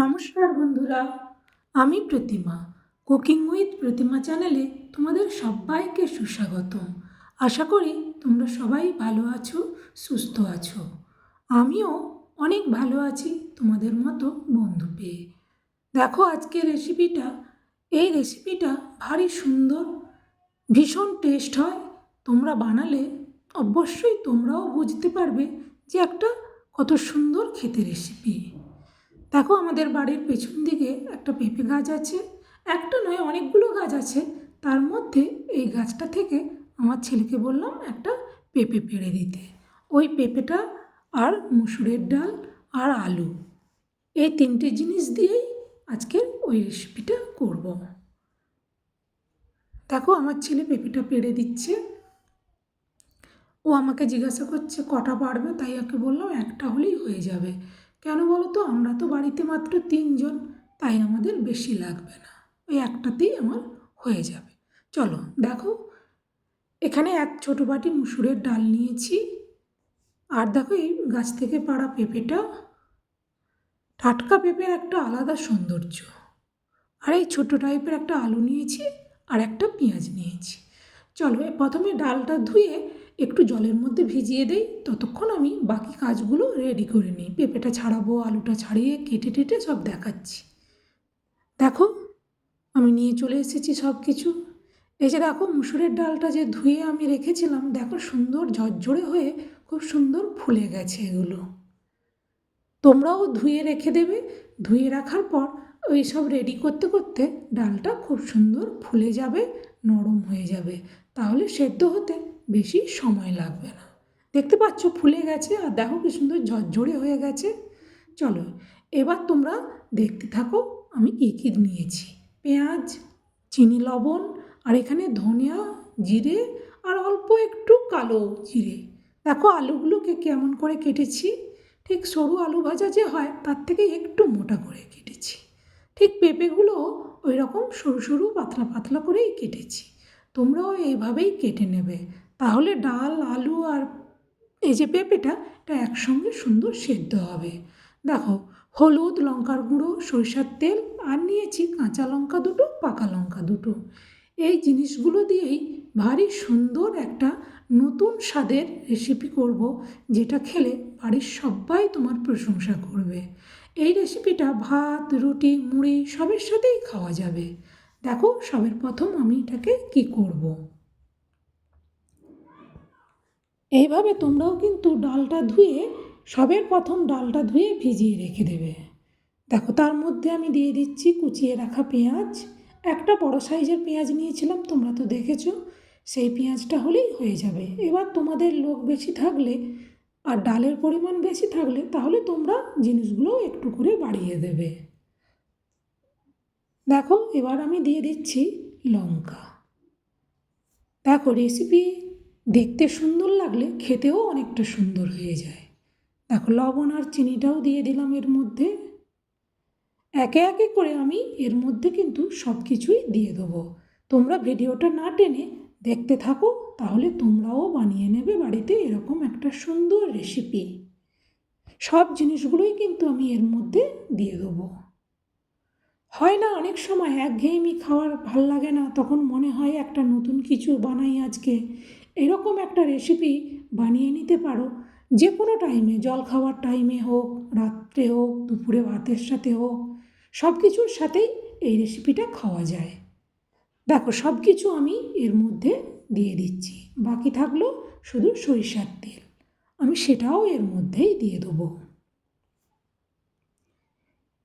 নমস্কার বন্ধুরা, আমি প্রতিমা। কুকিং উইথ প্রতিমা চ্যানেলে তোমাদের সবাইকে সুস্বাগতম। আশা করি তোমরা সবাই ভালো আছো, সুস্থ আছো। আমিও অনেক ভালো আছি তোমাদের মতো বন্ধু পেয়ে। দেখো আজকের রেসিপিটা এই রেসিপিটা ভারী সুন্দর, ভীষণ টেস্ট হয়। তোমরা বানালে অবশ্যই তোমরাও বুঝতে পারবে যে একটা কত সুন্দর খেতে রেসিপি দেখো আমাদের বাড়ির পেছন দিকে একটা পেঁপে গাছ আছে, একটা নয় অনেকগুলো গাছ আছে, তার মধ্যে এই গাছটা থেকে আমার ছেলেকে বললাম একটা পেঁপে পেড়ে দিতে। ওই পেঁপেটা আর মুসুরের ডাল আর আলু, এই তিনটে জিনিস দিয়েই আজকের ওই রেসিপিটা করব। দেখো আমার ছেলে পেঁপেটা পেড়ে দিচ্ছে। ও আমাকে জিজ্ঞাসা করছে কটা পারবে তাই ওকে বললাম একটা হলেই হয়ে যাবে। কেন বলো তো আমরা তো বাড়িতে মাত্র তিনজন, তাই আমাদের বেশি লাগবে না। ওই একটাতেই আমার হয়ে যাবে। চলো, দেখো, এখানে এক ছোটো বাটি মুসুরের ডাল নিয়েছি। আর দেখো, এই গাছ থেকে পাড়া পেঁপেটা, টাটকা পেঁপের একটা আলাদা সৌন্দর্য। আর এই ছোটো টাইপের একটা আলু নিয়েছি আর একটা পেঁয়াজ নিয়েছি। চলো প্রথমে ডালটা ধুয়ে একটু জলের মধ্যে ভিজিয়ে দেই, ততক্ষণ আমি বাকি কাজগুলো রেডি করে নিই। পেঁপেটা ছাড়াবো, আলুটা ছাড়িয়ে কেটে টেটে সব দেখাচ্ছি। দেখো, আমি নিয়ে চলে এসেছি সব কিছু এই যে দেখো, মুসুরের ডালটা যে ধুয়ে আমি রেখেছিলাম, দেখো সুন্দর ঝরঝরে হয়ে খুব সুন্দর ফুলে গেছে এগুলো। তোমরাও ধুয়ে রেখে দেবে। ধুয়ে রাখার পর ওই সব রেডি করতে করতে ডালটা খুব সুন্দর ফুলে যাবে, নরম হয়ে যাবে। তাহলে সেদ্ধ হতে বেশি সময় লাগবে না। দেখতে পাচ্ছ ফুলে গেছে আর দেখো কি সুন্দর ঝরঝরে হয়ে গেছে। চলো, এবার তোমরা দেখতে থাকো, আমি কী কী নিয়েছি। পেঁয়াজ, চিনি, লবণ আর এখানে ধনিয়া, জিরে আর অল্প একটু কালো জিরে। দেখো আলুগুলোকে কেমন করে কেটেছি। ঠিক সরু আলু ভাজা যে হয়, তার থেকে একটু মোটা করে কেটেছি। ঠিক পেঁপেগুলো ওই রকম সরু সরু পাতলা পাতলা করেই কেটেছি। তোমরাও এইভাবেই কেটে নেবে। তাহলে ডাল, আলু আর এই যে পেঁপেটা, এটা একসঙ্গে সুন্দর সেদ্ধ হবে। দেখো, হলুদ, লঙ্কার গুঁড়ো, সরিষার তেল আর নিয়েছি কাঁচা লঙ্কা দুটো, পাকা লঙ্কা দুটো। এই জিনিসগুলো দিয়েই ভারী সুন্দর একটা নতুন স্বাদের রেসিপি করব, যেটা খেলে বাড়ির সবাই তোমার প্রশংসা করবে। এই রেসিপিটা ভাত, রুটি, মুড়ি সবের সাথেই খাওয়া যাবে। দেখো, সবের প্রথম আমি এটাকে কি করব। এইভাবে তোমরাও কিন্তু ডালটা ধুয়ে, সবের প্রথম ডালটা ধুয়ে ভিজিয়ে রেখে দেবে। দেখো, তার মধ্যে আমি দিয়ে দিচ্ছি কুচিয়ে রাখা পেঁয়াজ। একটা বড় সাইজের পেঁয়াজ নিয়েছিলাম, তোমরা তো দেখেছ। সেই পেঁয়াজটা হলেই হয়ে যাবে। এবার তোমাদের লোক বেশি থাকলে আর ডালের পরিমাণ বেশি থাকলে, তাহলে তোমরা জিনিসগুলো একটু করে বাড়িয়ে দেবে। দেখো, এবার আমি দিয়ে দিচ্ছি লঙ্কা। দেখো রেসিপি দেখতে সুন্দর লাগলে খেতেও অনেকটা সুন্দর হয়ে যায়। দেখো, লবণ আর চিনিটাও দিয়ে দিলাম এর মধ্যে। একে একে করে আমি এর মধ্যে কিন্তু সব কিছুই দিয়ে দেবো। তোমরা ভিডিওটা না টেনে দেখতে থাকো, তাহলে তোমরাও বানিয়ে নেবে বাড়িতে এরকম একটা সুন্দর রেসিপি সব জিনিসগুলোই কিন্তু আমি এর মধ্যে দিয়ে দেবো। হয় না, অনেক সময় একঘেয়েমি খাওয়ার ভালো লাগে না, তখন মনে হয় একটা নতুন কিছু বানাই আজকে। এরকম একটা রেসিপি বানিয়ে নিতে পারো। যে কোনো টাইমে জল খাওয়ার টাইমে হোক, রাত্রে হোক, দুপুরে ভাতের সাথে হোক সব কিছুর সাথেই এই রেসিপিটা খাওয়া যায়। দেখো সব কিছু আমি এর মধ্যে দিয়ে দিচ্ছি। বাকি থাকল শুধু সরিষার তেল। আমি সেটাও এর মধ্যেই দিয়ে দেবো।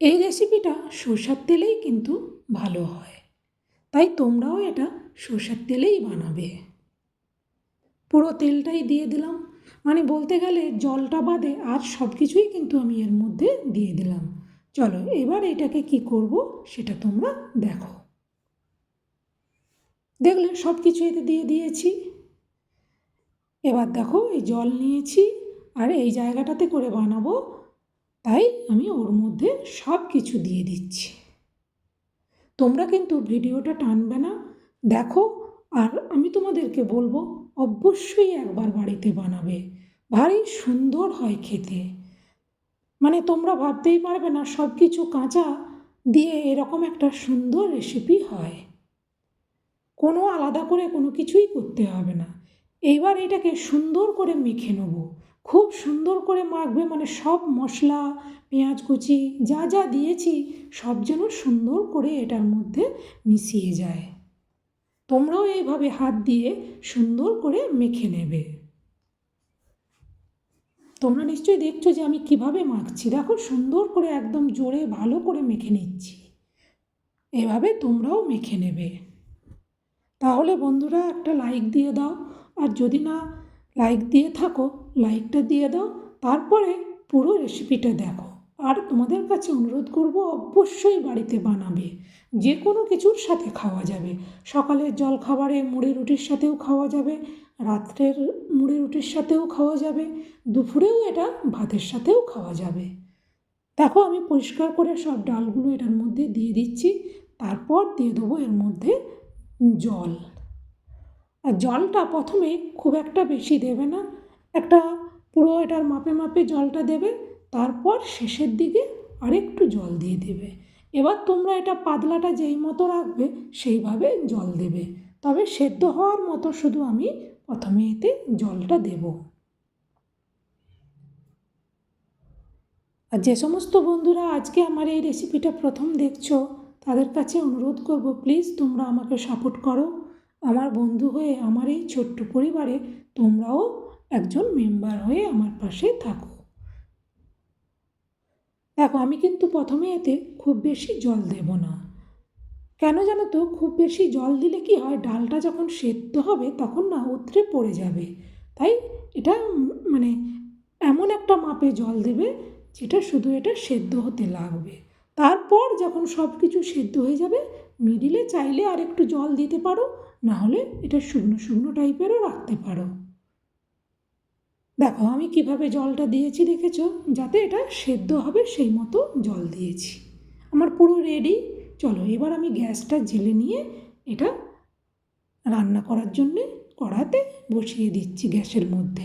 এই রেসিপিটা সরষার তেলেই কিন্তু ভালো হয়। তাই তোমরাও এটা সরষার তেলেই বানাবে। পুরো তেলটাই দিয়ে দিলাম। মানে বলতে গেলে জলটা বাদে আর সব কিছুই কিন্তু আমি এর মধ্যে দিয়ে দিলাম। চলো এবার এটাকে কি করব সেটা তোমরা দেখো। দেখলে সব কিছু এতে দিয়ে দিয়েছি। এবার দেখো এই জল নিয়েছি আর এই জায়গাটাতে করে বানাবো। তাই আমি ওর মধ্যে সব কিছু দিয়ে দিচ্ছি। তোমরা কিন্তু ভিডিওটা টানবে না। দেখো আর আমি তোমাদেরকে বলব অবশ্যই একবার বাড়িতে বানাবে। ভারী সুন্দর হয় খেতে। মানে তোমরা ভাবতেই পারবে না সব কিছু কাঁচা দিয়ে এরকম একটা সুন্দর রেসিপি হয়। কোনো আলাদা করে কোনো কিছুই করতে হবে না। এইবার এটাকে সুন্দর করে মেখে নেব। খুব সুন্দর করে মাখবে মানে সব মশলা, পেঁয়াজ কুচি, যা যা দিয়েছি সব যেন সুন্দর করে এটার মধ্যে মিশিয়ে যায়। তোমরাও এইভাবে হাত দিয়ে সুন্দর করে মেখে নেবে। তোমরা নিশ্চয়ই দেখছ যে আমি কীভাবে মাখছি। দেখো, সুন্দর করে একদম জোরে ভালো করে মেখে নিচ্ছি। এভাবে তোমরাও মেখে নেবে। তাহলে বন্ধুরা, একটা লাইক দিয়ে দাও। আর যদি না লাইক দিয়ে থাকো লাইকটা দিয়ে দাও। তারপরে পুরো রেসিপিটা দেখো। আর তোমাদের কাছে অনুরোধ করব অবশ্যই বাড়িতে বানাবে। যে কোনো কিছুর সাথে খাওয়া যাবে। সকালের জল খাবারে মুড়ি রুটির সাথেও খাওয়া যাবে, রাত্রের মুড়ি রুটির সাথেও খাওয়া যাবে, দুপুরেও এটা ভাতের সাথেও খাওয়া যাবে। দেখো, আমি পরিষ্কার করে সব ডালগুলো এটার মধ্যে দিয়ে দিচ্ছি, তারপর দিয়ে দেবো এর মধ্যে জল। আর জলটা প্রথমে খুব একটা বেশি দেবে না, একটা পুরো এটার মাপে মাপে জলটা দেবে তারপর শেষের দিকে আরেকটু জল দিয়ে দেবে। এবার তোমরা এটা পাতলাটা যেই মতো রাখবে, সেইভাবে জল দেবে। তবে সেদ্ধ হওয়ার মতো শুধু আমি প্রথমে এতে জলটা দেব। আর যে সমস্ত বন্ধুরা আজকে আমার এই রেসিপিটা প্রথম দেখছ, তাদের কাছে অনুরোধ করব, প্লিজ তোমরা আমাকে সাপোর্ট করো। আমার বন্ধু হয়ে, আমার এই ছোট্ট পরিবারে তোমরাও একজন মেম্বার হয়ে আমার পাশে থাকো। দেখো, আমি কিন্তু প্রথমে এতে খুব বেশি জল দেব না। কেন জানো তো, খুব বেশি জল দিলে কি হয়, ডালটা যখন সেদ্ধ হবে তখন না উতরে পড়ে যাবে। তাই এটা মানে এমন একটা মাপে জল দেবে যেটা শুধু এটা সেদ্ধ হতে লাগবে। তারপর যখন সব কিছু সেদ্ধ হয়ে যাবে, মিডিলে চাইলে আর একটু জল দিতে পারো না হলে এটা শুকনো শুকনো টাইপেরও রাখতে পারো। দেখো, আমি কীভাবে জলটা দিয়েছি দেখেছ? যাতে এটা সেদ্ধ হবে, সেই মতো জল দিয়েছি। আমার পুরো রেডি চলো, এবার আমি গ্যাসটা জেলে নিয়ে এটা রান্না করার জন্যে কড়াতে বসিয়ে দিচ্ছি গ্যাসের মধ্যে।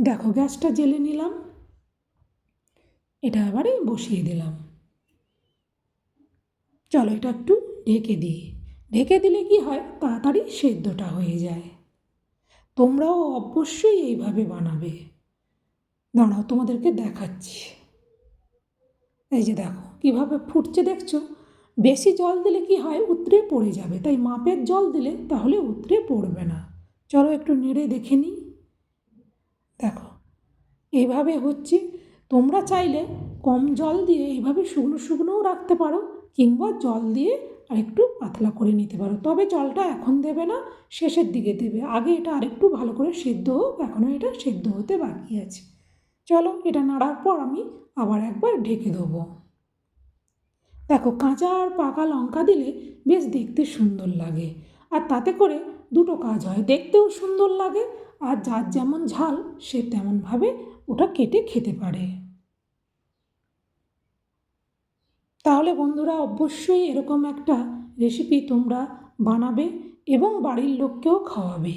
দেখো, গ্যাসটা জেলে নিলাম। এটা এবারে বসিয়ে দিলাম। চলো, এটা একটু ঢেকে দিই। ঢেকে দিলে কি হয়? তাড়াতাড়ি সেদ্ধটা হয়ে যায়। তোমরাও অবশ্যই এইভাবে বানাবে। দাঁড়াও, তোমাদেরকে দেখাচ্ছি। এই যে দেখো, কীভাবে ফুটছে দেখছ? বেশি জল দিলে কি হয়? উতরে পড়ে যাবে। তাই মাপের জল দিলে তাহলে উতরে পড়বে না। চলো একটু নেড়ে দেখে নিই দেখো, এইভাবে হচ্ছে। তোমরা চাইলে কম জল দিয়ে এইভাবে শুকনো শুকনোও রাখতে পারো, কিংবা জল দিয়ে আর একটু পাতলা করে নিতে পারো। তবে জলটা এখন দেবে না, শেষের দিকে দেবে। আগে এটা আরেকটু ভালো করে সেদ্ধ হোক, এখনও এটা সেদ্ধ হতে বাকি আছে। চলো এটা নাড়ার পর আমি আবার একবার ঢেকে দেবো। দেখো, কাঁচা আর পাকা লঙ্কা দিলে বেশ দেখতে সুন্দর লাগে। আর তাতে করে দুটো কাজ হয়, দেখতেও সুন্দর লাগে আর যার যেমন ঝাল সে তেমনভাবে ওটা কেটে খেতে পারে। তাহলে বন্ধুরা অবশ্যই এরকম একটা রেসিপি তোমরা বানাবে এবং বাড়ির লোককেও খাওয়াবে।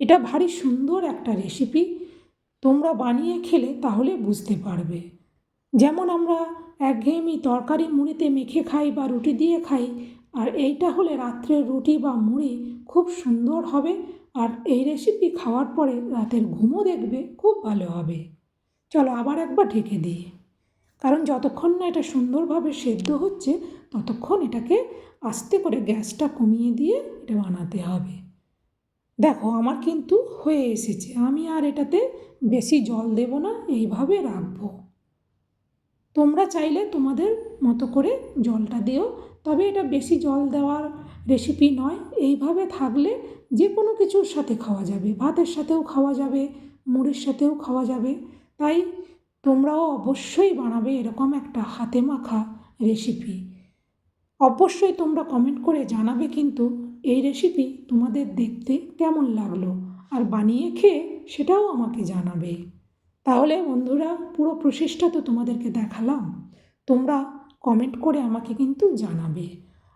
এটা ভারী সুন্দর একটা রেসিপি তোমরা বানিয়ে খেলে তাহলে বুঝতে পারবে। যেমন আমরা একঘেয়েমি তরকারি মুড়িতে মেখে খাই বা রুটি দিয়ে খাই, আর এইটা হলে রাত্রে রুটি বা মুড়ি খুব সুন্দর হবে, আর এই রেসিপি খাওয়ার পরে রাতের ঘুমও দেখবে, খুব ভালো হবে। চলো আবার একবার ঢেকে দিই। কারণ যতক্ষণ না এটা সুন্দরভাবে সেদ্ধ হচ্ছে, ততক্ষণ এটাকে আস্তে করে গ্যাসটা কমিয়ে দিয়ে এটা বানাতে হবে। দেখো, আমার কিন্তু হয়ে এসেছে। আমি আর এটাতে বেশি জল দেব না, এইভাবে রাখব। তোমরা চাইলে তোমাদের মতো করে জলটা দিও, তবে এটা বেশি জল দেওয়ার রেসিপি নয়। এইভাবে থাকলে যে কোনো কিছুর সাথে খাওয়া যাবে। ভাতের সাথেও খাওয়া যাবে, মুড়ির সাথেও খাওয়া যাবে। তাই তোমরাও অবশ্যই বানাবে এরকম একটা হাতে মাখা রেসিপি অবশ্যই তোমরা কমেন্ট করে জানাবে কিন্তু এই রেসিপি তোমাদের দেখতে কেমন লাগল? আর বানিয়ে খেয়ে সেটাও আমাকে জানাবে। তাহলে বন্ধুরা, পুরো প্রসেসটা তো তোমাদেরকে দেখালাম। তোমরা কমেন্ট করে আমাকে কিন্তু জানাবে।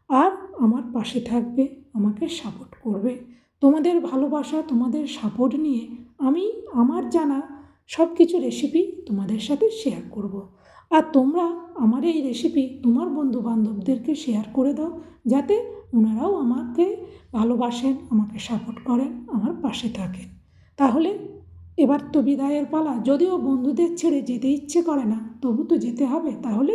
আর আমার পাশে থাকবে, আমাকে সাপোর্ট করবে। তোমাদের ভালোবাসা, তোমাদের সাপোর্ট নিয়ে আমি আমার জানা সব কিছু রেসিপি তোমাদের সাথে শেয়ার করব। আর তোমরা আমার এই রেসিপি তোমার বন্ধু বান্ধবদেরকে শেয়ার করে দাও, যাতে ওনারাও আমাকে ভালোবাসেন, আমাকে সাপোর্ট করেন, আমার পাশে থাকেন। তাহলে এবার তো বিদায়ের পালা। যদিও বন্ধুদের ছেড়ে যেতে ইচ্ছে করে না, তবু তো যেতে হবে। তাহলে